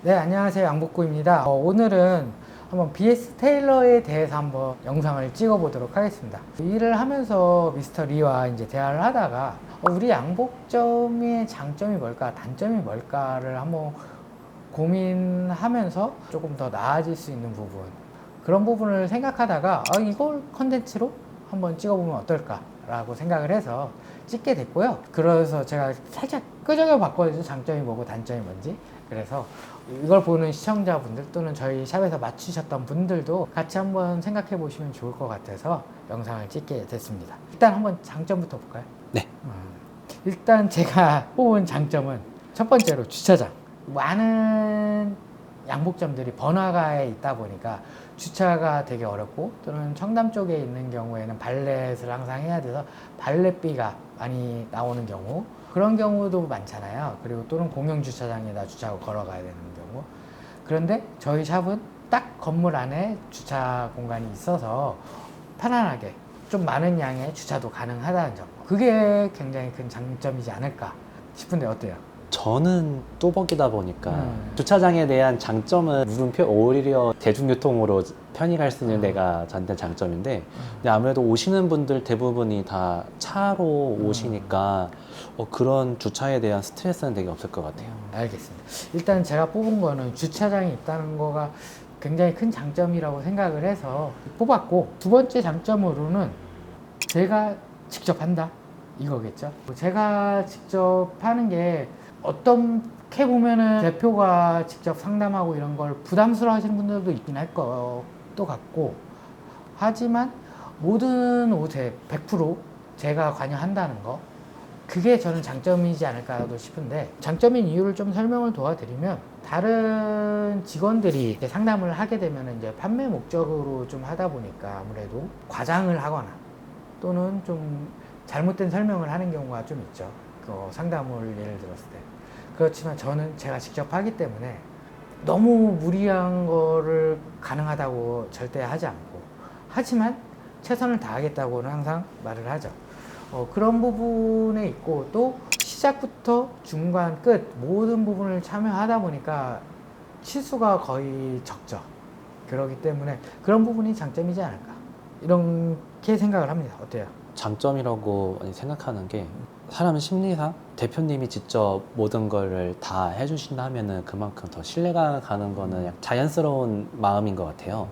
네, 안녕하세요. 양복구입니다. 어, 오늘은 한번 BS 테일러에 대해서 한번 영상을 찍어보도록 하겠습니다. 일을 하면서 미스터 리와 이제 대화를 하다가 어, 우리 양복점의 장점이 뭘까, 단점이 뭘까를 한번 고민하면서 조금 더 나아질 수 있는 부분 그런 부분을 생각하다가 아, 이걸 컨텐츠로 한번 찍어보면 어떨까라고 생각을 해서 찍게 됐고요. 그래서 제가 살짝 끄적여 봤거든요. 장점이 뭐고 단점이 뭔지. 그래서 이걸 보는 시청자분들 또는 저희 샵에서 맞추셨던 분들도 같이 한번 생각해 보시면 좋을 것 같아서 영상을 찍게 됐습니다. 일단 한번 장점부터 볼까요? 네. 음, 일단 제가 뽑은 장점은 첫 번째로 주차장. 많은 양복점들이 번화가에 있다 보니까 주차가 되게 어렵고 또는 청담 쪽에 있는 경우에는 발렛을 항상 해야 돼서 발렛비가 많이 나오는 경우 그런 경우도 많잖아요. 그리고 또는 공영 주차장에다 주차하고 걸어가야 되는 경우. 그런데 저희 샵은 딱 건물 안에 주차 공간이 있어서 편안하게 좀 많은 양의 주차도 가능하다는 점. 그게 굉장히 큰 장점이지 않을까 싶은데 어때요? 저는 뚜벅이다 보니까 음. 주차장에 대한 장점은 물음표 오히려 대중교통으로 편히 갈 수 있는 음. 데가 저한테 장점인데 근데 아무래도 오시는 분들 대부분이 다 차로 음. 오시니까 어, 그런 주차에 대한 스트레스는 되게 없을 것 같아요. 알겠습니다. 일단 제가 뽑은 거는 주차장이 있다는 거가 굉장히 큰 장점이라고 생각을 해서 뽑았고 두 번째 장점으로는 제가 직접 한다 이거겠죠. 제가 직접 하는 게 어떻게 보면은 대표가 직접 상담하고 이런 걸 부담스러워 하시는 분들도 있긴 할 것도 같고 하지만 모든 옷에 100% 제가 관여한다는 거 그게 저는 장점이지 않을까도 싶은데 장점인 이유를 좀 설명을 도와드리면 다른 직원들이 상담을 하게 되면 이제 판매 목적으로 좀 하다 보니까 아무래도 과장을 하거나 또는 좀 잘못된 설명을 하는 경우가 좀 있죠. 그 상담을 예를 들었을 때. 그렇지만 저는 제가 직접 하기 때문에 너무 무리한 거를 가능하다고 절대 하지 않고 하지만 최선을 다하겠다고는 항상 말을 하죠. 어, 그런 부분에 있고 또 시작부터 중간 끝 모든 부분을 참여하다 보니까 실수가 거의 적죠. 그렇기 때문에 그런 부분이 장점이지 않을까 이렇게 생각을 합니다. 어때요? 장점이라고 생각하는 게 사람 심리상 대표님이 직접 모든 거를 다 해주신다 하면은 그만큼 더 신뢰가 가는 거는 약간 자연스러운 마음인 것 같아요.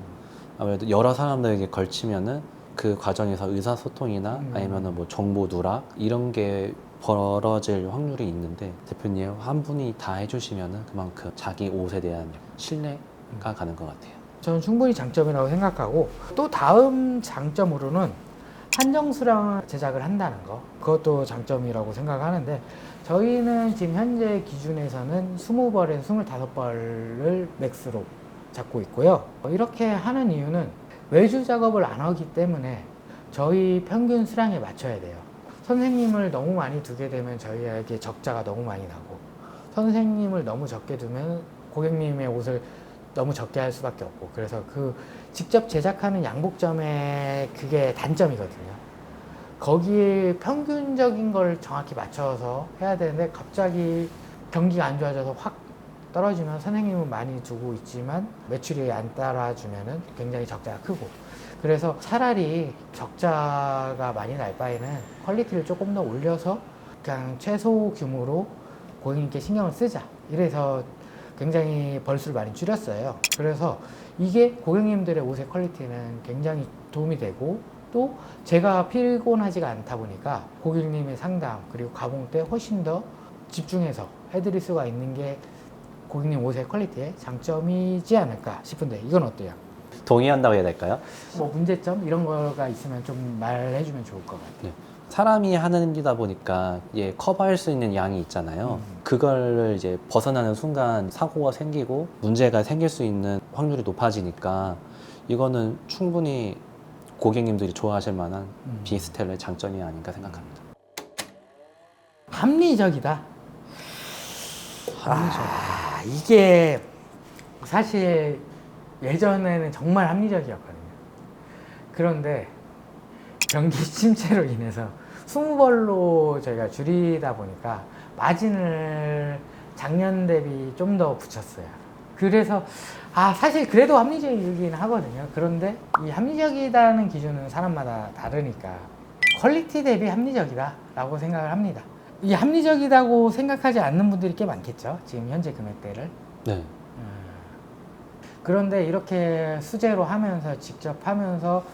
아무래도 여러 사람들에게 걸치면은 그 과정에서 의사소통이나 음. 아니면은 뭐 정보 누락 이런 게 벌어질 확률이 있는데 대표님 한 분이 다 해주시면은 그만큼 자기 옷에 대한 신뢰가 가는 것 같아요. 저는 충분히 장점이라고 생각하고 또 다음 장점으로는 한정 수량 제작을 한다는 거 그것도 장점이라고 생각하는데 저희는 지금 현재 기준에서는 20벌에서 25벌을 맥스로 잡고 있고요 이렇게 하는 이유는 외주 작업을 안 하기 때문에 저희 평균 수량에 맞춰야 돼요 선생님을 너무 많이 두게 되면 저희에게 적자가 너무 많이 나고 선생님을 너무 적게 두면 고객님의 옷을 너무 적게 할 수밖에 없고 그래서 그 직접 제작하는 양복점의 그게 단점이거든요. 거기에 평균적인 걸 정확히 맞춰서 해야 되는데 갑자기 경기가 안 좋아져서 확 떨어지면 선생님은 많이 두고 있지만 매출이 안 따라주면은 굉장히 적자가 크고 그래서 차라리 적자가 많이 날 바에는 퀄리티를 조금 더 올려서 그냥 최소 규모로 고객님께 신경을 쓰자 이래서 굉장히 벌수를 많이 줄였어요. 그래서 이게 고객님들의 옷의 퀄리티는 굉장히 도움이 되고 또 제가 피곤하지가 않다 보니까 고객님의 상담 그리고 가공 때 훨씬 더 집중해서 해드릴 수가 있는 게 고객님 옷의 퀄리티의 장점이지 않을까 싶은데 이건 어때요? 동의한다고 해야 될까요? 뭐 문제점 이런 거가 있으면 좀 말해주면 좋을 것 같아요. 사람이 하는 일이다 보니까 예, 커버할 수 있는 양이 있잖아요. 음. 그걸 이제 벗어나는 순간 사고가 생기고 문제가 생길 수 있는 확률이 높아지니까 이거는 충분히 고객님들이 좋아하실 만한 음. 비스텔의 장점이 아닌가 생각합니다. 합리적이다. 아, 이게 사실 예전에는 정말 합리적이었거든요. 그런데 경기 침체로 인해서 20벌로 저희가 줄이다 보니까 마진을 작년 대비 좀 더 붙였어요. 그래서 아 사실 그래도 합리적이긴 하거든요. 그런데 이 합리적이다는 기준은 사람마다 다르니까 퀄리티 대비 합리적이다라고 생각을 합니다. 이 합리적이다고 생각하지 않는 분들이 꽤 많겠죠. 지금 현재 금액대를. 네. 그런데 이렇게 수제로 하면서 직접 하면서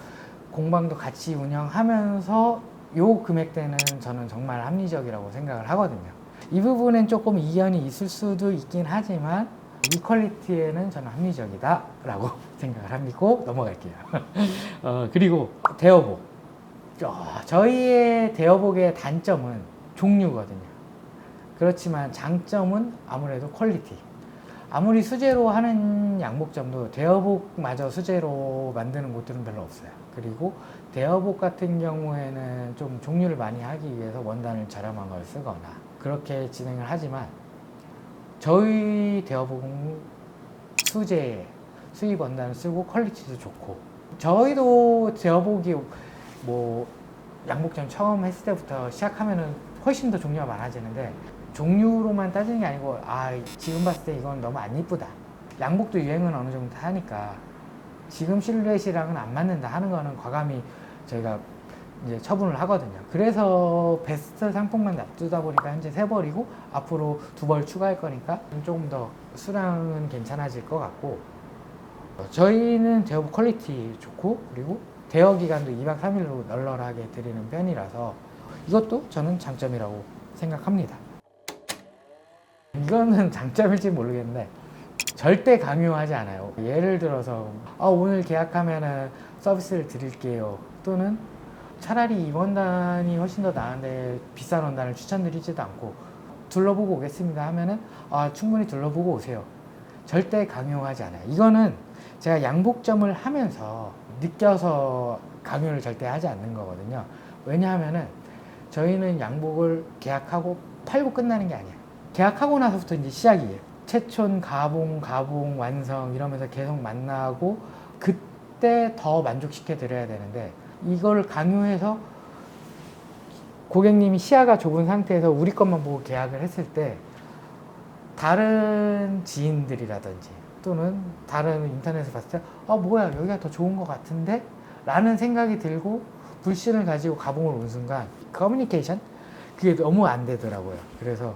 공방도 같이 운영하면서 요 금액대는 저는 정말 합리적이라고 생각을 하거든요. 이 부분엔 조금 이견이 있을 수도 있긴 하지만 이 퀄리티에는 저는 합리적이다라고 생각을 합니고 넘어갈게요. 어, 그리고 대여복. 어, 저희의 대여복의 단점은 종류거든요. 그렇지만 장점은 아무래도 퀄리티. 아무리 수제로 하는 양복점도 대여복마저 수제로 만드는 곳들은 별로 없어요. 그리고 대여복 같은 경우에는 좀 종류를 많이 하기 위해서 원단을 저렴한 걸 쓰거나 그렇게 진행을 하지만 저희 대여복은 수제 수입 원단을 쓰고 퀄리티도 좋고 저희도 대여복이 뭐 양복점 처음 했을 때부터 시작하면은 훨씬 더 종류가 많아지는데 종류로만 따지는 게 아니고 아 지금 봤을 때 이건 너무 안 이쁘다 양복도 유행은 어느 정도 하니까 지금 실루엣이랑은 안 맞는다 하는 거는 과감히 저희가 이제 처분을 하거든요. 그래서 베스트 상품만 놔두다 보니까 현재 세 벌이고 앞으로 두 벌 추가할 거니까 조금 더 수량은 괜찮아질 것 같고 어, 저희는 대여 퀄리티 좋고 그리고 대여 기간도 2박 3일로 널널하게 드리는 편이라서 이것도 저는 장점이라고 생각합니다. 이거는 장점일지 모르겠는데 절대 강요하지 않아요. 예를 들어서 아, 오늘 계약하면은 서비스를 드릴게요. 또는 차라리 이 원단이 훨씬 더 나은데 비싼 원단을 추천드리지도 않고 둘러보고 오겠습니다 하면은 아, 충분히 둘러보고 오세요. 절대 강요하지 않아요. 이거는 제가 양복점을 하면서 느껴서 강요를 절대 하지 않는 거거든요. 왜냐하면은 저희는 양복을 계약하고 팔고 끝나는 게 아니에요. 계약하고 나서부터 이제 시작이에요. 채촌, 가봉, 가봉, 완성 이러면서 계속 만나고 그때 더 만족시켜 드려야 되는데 이걸 강요해서 고객님이 시야가 좁은 상태에서 우리 것만 보고 계약을 했을 때 다른 지인들이라든지 또는 다른 인터넷에 봤을 때 아 뭐야 여기가 더 좋은 것 같은데 라는 생각이 들고 불신을 가지고 가봉을 온 순간 커뮤니케이션 그게 너무 안 되더라고요 그래서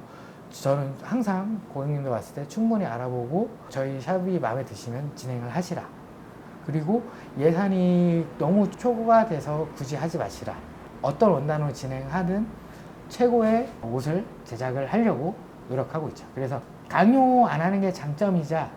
저는 항상 고객님들 왔을 때 충분히 알아보고 저희 샵이 마음에 드시면 진행을 하시라 그리고 예산이 너무 초과 돼서 굳이 하지 마시라 어떤 원단으로 진행하든 최고의 옷을 제작을 하려고 노력하고 있죠. 그래서 강요 안 하는 게 장점이자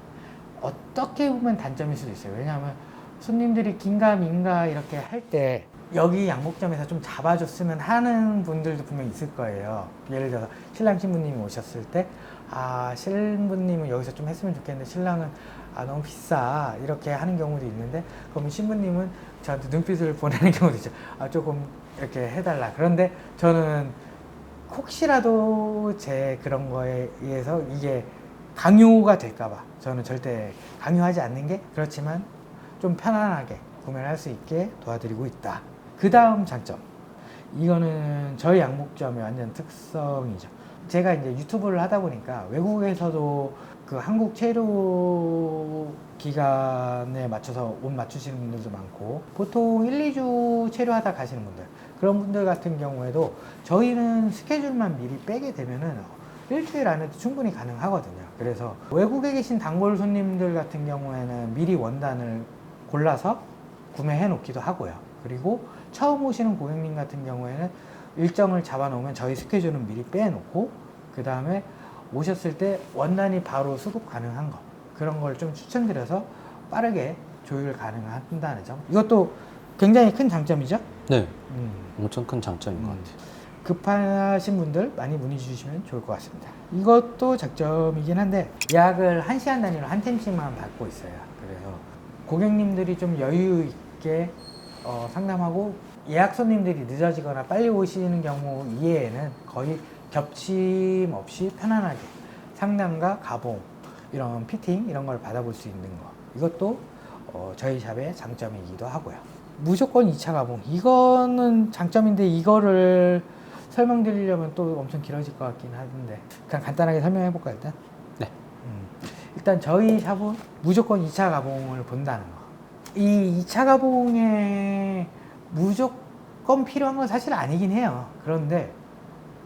어떻게 보면 단점일 수도 있어요. 왜냐하면 손님들이 긴가 민가 이렇게 할 때 여기 양복점에서 좀 잡아줬으면 하는 분들도 분명 있을 거예요. 예를 들어서 신랑 신부님이 오셨을 때, 아, 신부님은 여기서 좀 했으면 좋겠는데 신랑은 아, 너무 비싸. 이렇게 하는 경우도 있는데, 그러면 신부님은 저한테 눈빛을 보내는 경우도 있죠. 아, 조금 이렇게 해달라. 그런데 저는 혹시라도 제 그런 거에 의해서 이게 강요가 될까봐 저는 절대 강요하지 않는 게 그렇지만 좀 편안하게 구매를 할 수 있게 도와드리고 있다. 그 다음 장점. 이거는 저희 양복점의 완전 특성이죠. 제가 이제 유튜브를 하다 보니까 외국에서도 그 한국 체류 기간에 맞춰서 옷 맞추시는 분들도 많고 보통 1, 2주 체류하다 가시는 분들 그런 분들 같은 경우에도 저희는 스케줄만 미리 빼게 되면은 일주일 안에도 충분히 가능하거든요. 그래서 외국에 계신 단골 손님들 같은 경우에는 미리 원단을 골라서 구매해 놓기도 하고요. 그리고 처음 오시는 고객님 같은 경우에는 일정을 잡아 놓으면 저희 스케줄은 미리 빼 놓고 그 다음에 오셨을 때 원단이 바로 수급 가능한 거 그런 걸 좀 추천드려서 빠르게 조율 가능한다는 점. 이것도 굉장히 큰 장점이죠. 네. 음. 엄청 큰 장점인 것 음. 같아요. 급하신 분들 많이 문의 주시면 좋을 것 같습니다. 이것도 장점이긴 한데 예약을 한 시간 단위로 한 팀씩만 받고 있어요. 그래서 고객님들이 좀 여유 있게 어, 상담하고 예약 손님들이 늦어지거나 빨리 오시는 경우 이외에는 거의 겹침 없이 편안하게 상담과 가봉 이런 피팅 이런 걸 받아볼 수 있는 거 이것도 어, 저희 샵의 장점이기도 하고요. 무조건 2차 가봉 이거는 장점인데 이거를 설명드리려면 또 엄청 길어질 것 같긴 한데 그냥 간단하게 설명해 볼까 일단? 일단 저희 샵은 무조건 2차 가공을 본다는 거. 이 2차 가공에 무조건 필요한 건 사실 아니긴 해요. 그런데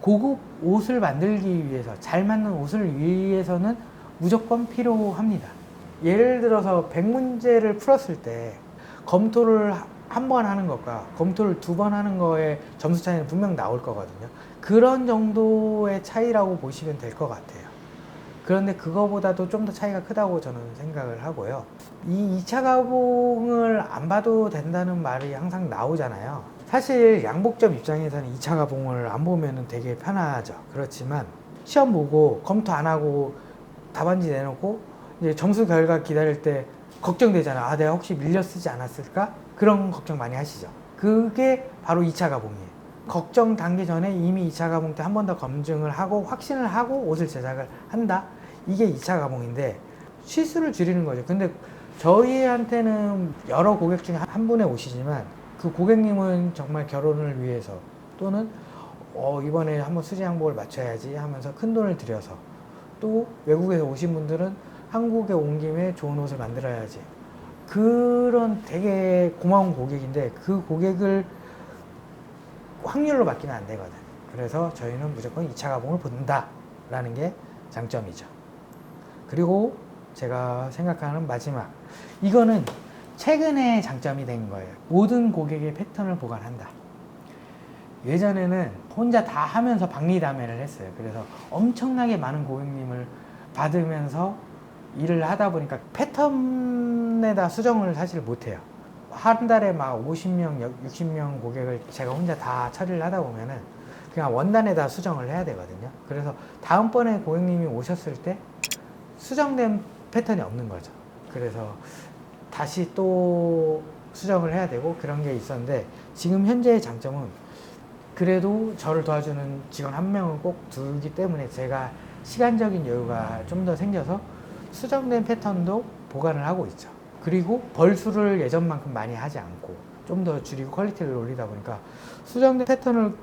고급 옷을 만들기 위해서 잘 맞는 옷을 위해서는 무조건 필요합니다. 예를 들어서 100문제를 풀었을 때 검토를 한 번 하는 것과 검토를 두 번 하는 거에 점수 차이는 분명 나올 거거든요. 그런 정도의 차이라고 보시면 될 것 같아요. 그런데 그거보다도 좀 더 차이가 크다고 저는 생각을 하고요. 이 2차 가봉을 안 봐도 된다는 말이 항상 나오잖아요. 사실 양복점 입장에서는 2차 가봉을 안 보면 되게 편하죠. 그렇지만 시험 보고 검토 안 하고 답안지 내놓고 이제 점수 결과 기다릴 때 걱정되잖아. 아, 내가 혹시 밀려 쓰지 않았을까? 그런 걱정 많이 하시죠. 그게 바로 2차 가봉이에요. 걱정 단계 전에 이미 2차 가봉 때한 번 더 검증을 하고 확신을 하고 옷을 제작을 한다. 이게 2차 가봉인데 실수를 줄이는 거죠. 근데 저희한테는 여러 고객 중에 한 분의 옷이지만 그 고객님은 정말 결혼을 위해서 또는 어, 이번에 한번 수지 양복을 맞춰야지 하면서 큰 돈을 들여서 또 외국에서 오신 분들은 한국에 온 김에 좋은 옷을 만들어야지 그런 되게 고마운 고객인데 그 고객을 확률로 맡기면 안 되거든. 그래서 저희는 무조건 2차 가봉을 본다라는 게 장점이죠. 그리고 제가 생각하는 마지막 이거는 최근에 장점이 된 거예요. 모든 고객의 패턴을 보관한다. 예전에는 혼자 다 하면서 박리담회를 했어요. 그래서 엄청나게 많은 고객님을 받으면서 일을 하다 보니까 패턴에다 수정을 사실 못해요. 한 달에 막 50명, 60명 고객을 제가 혼자 다 처리를 하다 보면은 그냥 원단에 다 수정을 해야 되거든요. 그래서 다음번에 고객님이 오셨을 때 수정된 패턴이 없는 거죠. 그래서 다시 또 수정을 해야 되고 그런 게 있었는데 지금 현재의 장점은 그래도 저를 도와주는 직원 한 명은 꼭 두기 때문에 제가 시간적인 여유가 좀 더 생겨서 수정된 패턴도 보관을 하고 있죠. 그리고 벌수를 예전만큼 많이 하지 않고 좀 더 줄이고 퀄리티를 올리다 보니까 수정된 패턴을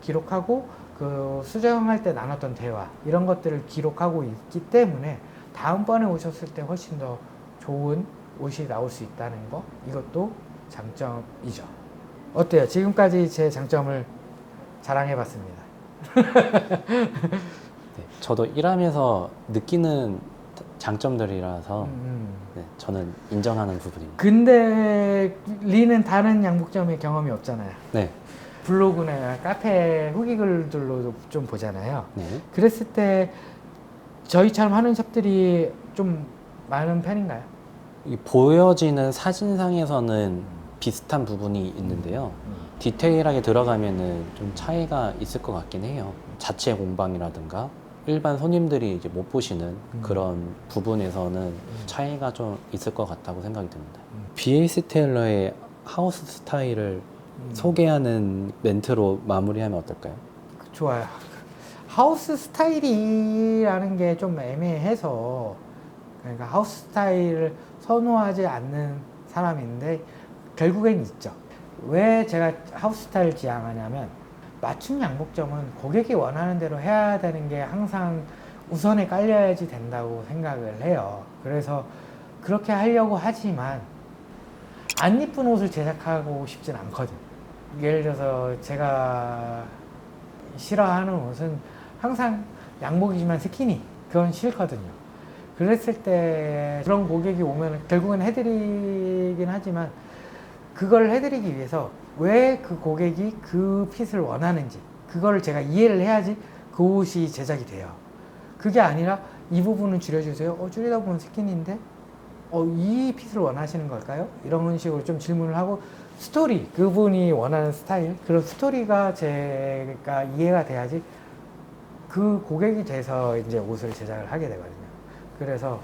기록하고 그 수정할 때 나눴던 대화 이런 것들을 기록하고 있기 때문에 다음번에 오셨을 때 훨씬 더 좋은 옷이 나올 수 있다는 거 이것도 장점이죠. 어때요? 지금까지 제 장점을 자랑해 봤습니다. 네, 저도 일하면서 느끼는 장점들이라서 음. 네, 저는 인정하는 부분입니다. 근데 리는 다른 양복점의 경험이 없잖아요. 네, 블로그나 카페 후기 글들로도 좀 보잖아요. 네. 그랬을 때 저희처럼 하는 샵들이 좀 많은 편인가요? 이 보여지는 사진상에서는 비슷한 부분이 있는데요. 디테일하게 들어가면은 좀 차이가 있을 것 같긴 해요. 자체 공방이라든가 일반 손님들이 이제 못 보시는 음. 그런 부분에서는 차이가 좀 있을 것 같다고 생각이 듭니다. 음. BA 스테일러의 하우스 스타일을 음. 소개하는 멘트로 마무리하면 어떨까요? 좋아요. 하우스 스타일이라는 게 좀 애매해서 그러니까 하우스 스타일을 선호하지 않는 사람인데 결국엔 있죠. 왜 제가 하우스 스타일을 지향하냐면 맞춤 양복점은 고객이 원하는 대로 해야 되는 게 항상 우선에 깔려야지 된다고 생각을 해요. 그래서 그렇게 하려고 하지만 안 이쁜 옷을 제작하고 싶진 않거든. 예를 들어서 제가 싫어하는 옷은 항상 양복이지만 스키니 그건 싫거든요. 그랬을 때 그런 고객이 오면 결국은 해드리긴 하지만 그걸 해드리기 위해서 왜 그 고객이 그 핏을 원하는지 그거를 제가 이해를 해야지 그 옷이 제작이 돼요. 그게 아니라 이 부분은 줄여주세요. 어, 줄이다 보면 스키니인데 어, 이 핏을 원하시는 걸까요? 이런 식으로 좀 질문을 하고 스토리 그분이 원하는 스타일 그런 스토리가 제가 이해가 돼야지 그 고객이 돼서 이제 옷을 제작을 하게 되거든요. 그래서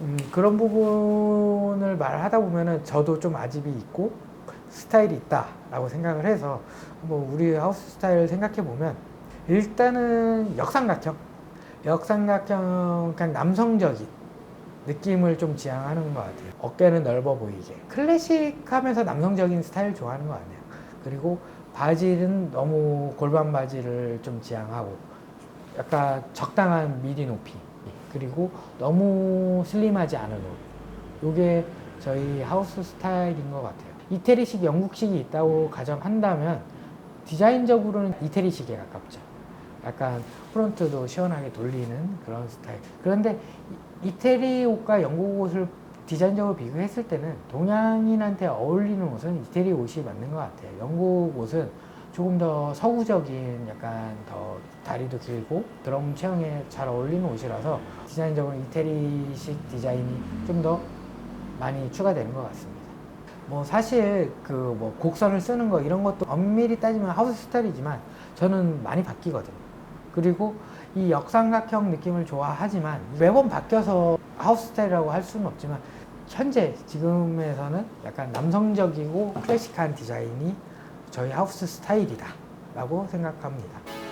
음, 그런 부분을 말하다 보면은 저도 좀 아집이 있고 스타일이 있다라고 생각을 해서 뭐 우리 하우스 스타일 생각해 보면 일단은 역삼각형, 역삼각형 그냥 남성적인 느낌을 좀 지향하는 것 같아요. 어깨는 넓어 보이게 클래식하면서 남성적인 스타일 좋아하는 것 같네요. 그리고 바지는 너무 골반 바지를 좀 지향하고 약간 적당한 미디 높이 그리고 너무 슬림하지 않은 옷. 요게 저희 하우스 스타일인 것 같아요. 이태리식, 영국식이 있다고 가정한다면 디자인적으로는 이태리식에 가깝죠. 약간 프론트도 시원하게 돌리는 그런 스타일. 그런데 이- 이태리 옷과 영국 옷을 디자인적으로 비교했을 때는 동양인한테 어울리는 옷은 이태리 옷이 맞는 것 같아요. 영국 옷은 조금 더 서구적인 약간 더 다리도 길고 드럼 체형에 잘 어울리는 옷이라서 디자인적으로 이태리식 디자인이 좀 더 많이 추가되는 것 같습니다. 뭐 사실 그 뭐 곡선을 쓰는 거 이런 것도 엄밀히 따지면 하우스 스타일이지만 저는 많이 바뀌거든요. 그리고 이 역삼각형 느낌을 좋아하지만 매번 바뀌어서 하우스 스타일이라고 할 수는 없지만 현재 지금에서는 약간 남성적이고 클래식한 디자인이 저희 하우스 스타일이다 라고 생각합니다.